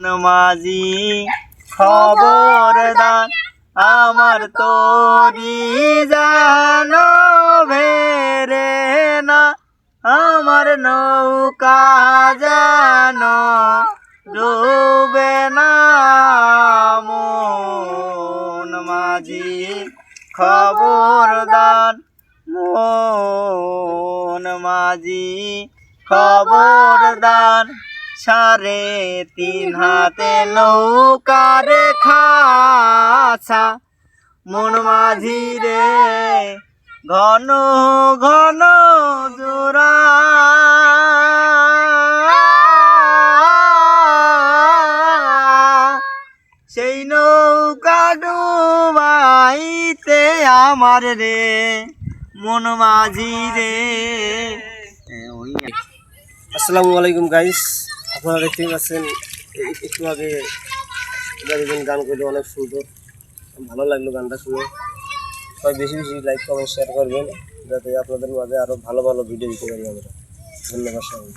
মাঝি খবরদার আমার তোরি জানো ভেরে না, আমার নৌকা জানো ডুবে না। মন মাঝি খবরদার, মন মাঝি খবরদার। সারে তিন হাতে নৌকার খাছা মন মাঝি রে, ঘন ঘন জোড়া। সেই নৌকা ডুবাইতে আমার রে, মন মাঝি রে। আসসালামু আলাইকুম গাইস আপনারা দেখতেই পাচ্ছেন একটু আগে একজন গান করল অনেক সুন্দর ভালো লাগল গানটা শুনে। সবাই বেশি বেশি লাইক কমেন্ট শেয়ার করবেন। যাতে আপনাদের মাঝে আরও ভালো ভালো ভিডিও দিতে পারি আমরা। ধন্যবাদ সবাই